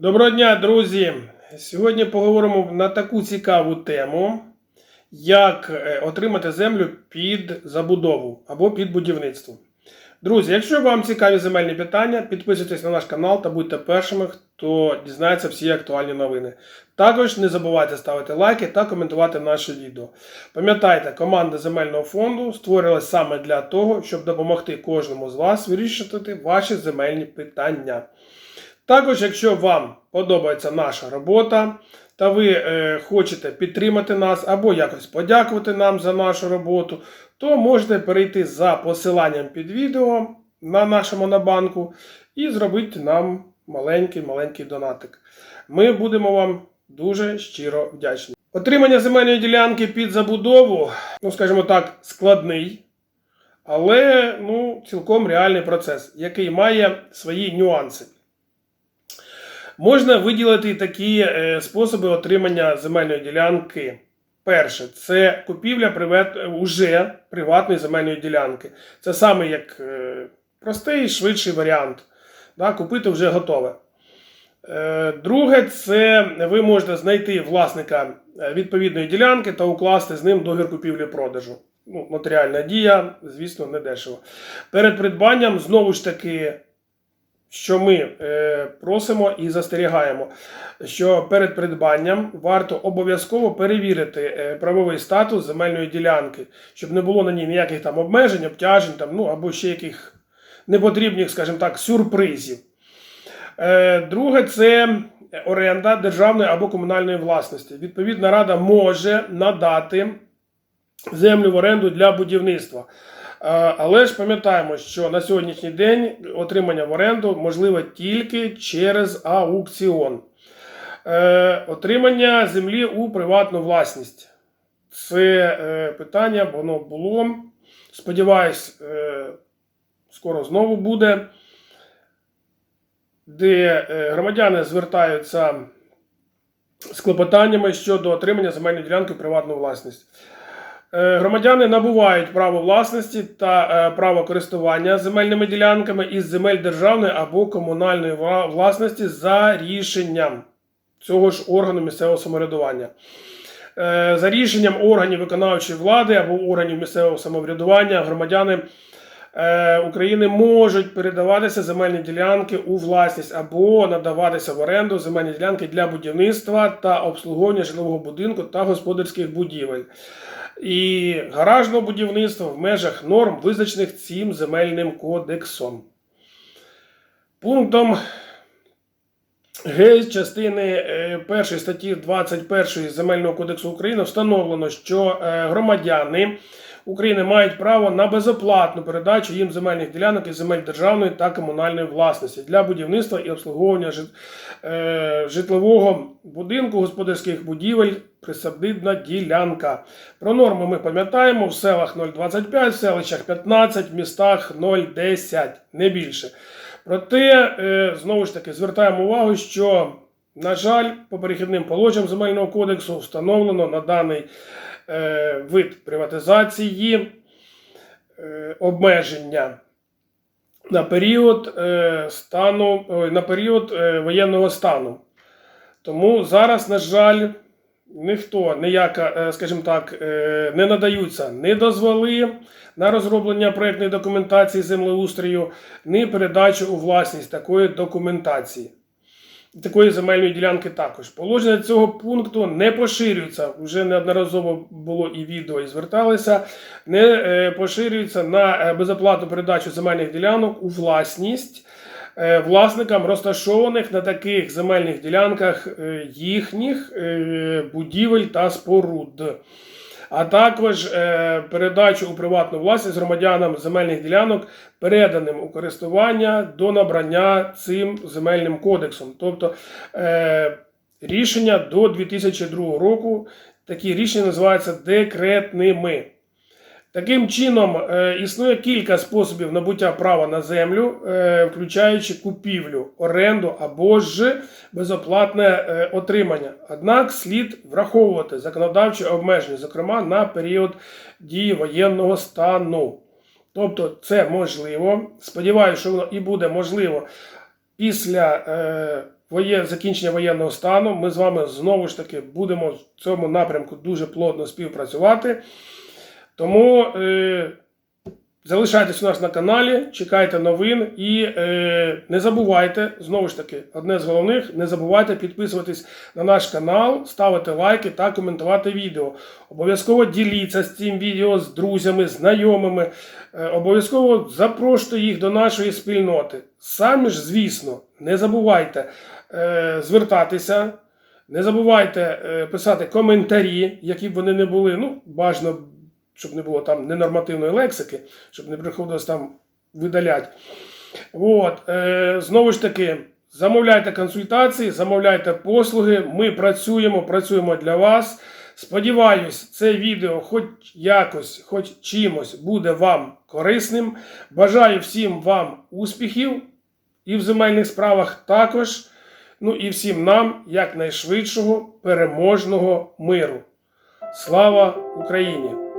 Доброго дня, друзі! Сьогодні поговоримо на таку цікаву тему, як е, отримати землю під забудову або під будівництво. Друзі, якщо вам цікаві земельні питання, підписуйтесь на наш канал та будьте першими, хто дізнається всі актуальні новини. Також не забувайте ставити лайки та коментувати наше відео. Пам'ятайте, команда земельного фонду створилась саме для того, щоб допомогти кожному з вас вирішувати ваші земельні питання. Також, якщо вам подобається наша робота, та ви е, хочете підтримати нас або якось подякувати нам за нашу роботу, то можете перейти за посиланням під відео на нашому набанку і зробити нам маленький-маленький донатик. Ми будемо вам дуже щиро вдячні. Отримання земельної ділянки під забудову, ну скажімо так, складний, але ну, цілком реальний процес, який має свої нюанси. Можна виділити такі е, способи отримання земельної ділянки. Перше, це купівля приват... уже приватної земельної ділянки. Це саме як е, простий, швидший варіант. Да, купити вже готове. Е, Друге, це ви можете знайти власника е, відповідної ділянки та укласти з ним договір купівлі-продажу. Ну, нотаріальна дія, звісно, не дешево. Перед придбанням знову ж таки що ми е, просимо і застерігаємо, що перед придбанням варто обов'язково перевірити е, правовий статус земельної ділянки, щоб не було на ній ніяких там обмежень, обтяжень там, ну, або ще яких непотрібних, скажімо так, сюрпризів. Е, друге, це оренда державної або комунальної власності. Відповідна рада може надати землю в оренду для будівництва. Але ж пам'ятаємо, що на сьогоднішній день отримання в оренду можливе тільки через аукціон. Е, Отримання землі у приватну власність. Це е, питання, воно було. Сподіваюсь, е, скоро знову буде, де громадяни звертаються з клопотаннями щодо отримання земельної ділянки в приватну власність. Е, Громадяни набувають право власності та е, право користування земельними ділянками із земель державної або комунальної власності за рішенням цього ж органу місцевого самоврядування. Е, За рішенням органів виконавчої влади або органів місцевого самоврядування громадяни України можуть передаватися земельні ділянки у власність або надаватися в оренду земельні ділянки для будівництва та обслуговування житлового будинку та господарських будівель і гаражного будівництва в межах норм, визначених цим земельним кодексом. Пунктом Г частини 1 статті 21 Земельного кодексу України встановлено, що е, громадяни України мають право на безоплатну передачу їм земельних ділянок із земель державної та комунальної власності для будівництва і обслуговування е, житлового будинку, господарських будівель, присадибна ділянка. Про норми ми пам'ятаємо в селах 0,25, в селищах 15, в містах 0,10, не більше. Проте, е, знову ж таки, звертаємо увагу, що, на жаль, по перехідним положенням земельного кодексу встановлено на даний е, вид приватизації е, обмеження на період е, стану, ой, на період е, воєнного стану. Тому зараз, на жаль, ніхто ніяка, е, скажімо так, е, не надаються ні дозволи на розроблення проєктної документації землеустрою, ні передачу у власність такої документації. Такої земельної ділянки також. Положення цього пункту не поширюється. Вже неодноразово було і відео, і зверталися. Не е, поширюється на е, безоплатну передачу земельних ділянок у власність е, власникам розташованих на таких земельних ділянках їхніх будівель та споруд. А також е, передачу у приватну власність громадянам земельних ділянок, переданим у користування до набрання цим земельним кодексом. Тобто е, рішення до 2002 року, такі рішення називаються декретними. Таким чином, е, існує кілька способів набуття права на землю, е, включаючи купівлю, оренду або ж безоплатне е, отримання. Однак слід враховувати законодавчі обмеження, зокрема на період дії воєнного стану. Тобто, це можливо. Сподіваюся, що воно і буде можливо після закінчення воєнного стану. Ми з вами знову ж таки будемо в цьому напрямку дуже плотно співпрацювати. Тому е, залишайтесь у нас на каналі, чекайте новин і е, не забувайте, знову ж таки, одне з головних, не забувайте підписуватись на наш канал, ставити лайки та коментувати відео. Обов'язково діліться з цим відео з друзями, знайомими. Е, обов'язково запрошуйте їх до нашої спільноти. Самі ж, звісно, не забувайте е, звертатися. Не забувайте е, писати коментарі, які б вони не були. Ну, бажано, щоб не було там ненормативної лексики, щоб не приходилось там видаляти. От, е, знову ж таки, замовляйте консультації, замовляйте послуги. Ми працюємо, працюємо для вас. Сподіваюсь, це відео хоч якось, хоч чимось буде вам корисним. Бажаю всім вам успіхів і в земельних справах також. Ну і всім нам якнайшвидшого переможного миру. Слава Україні!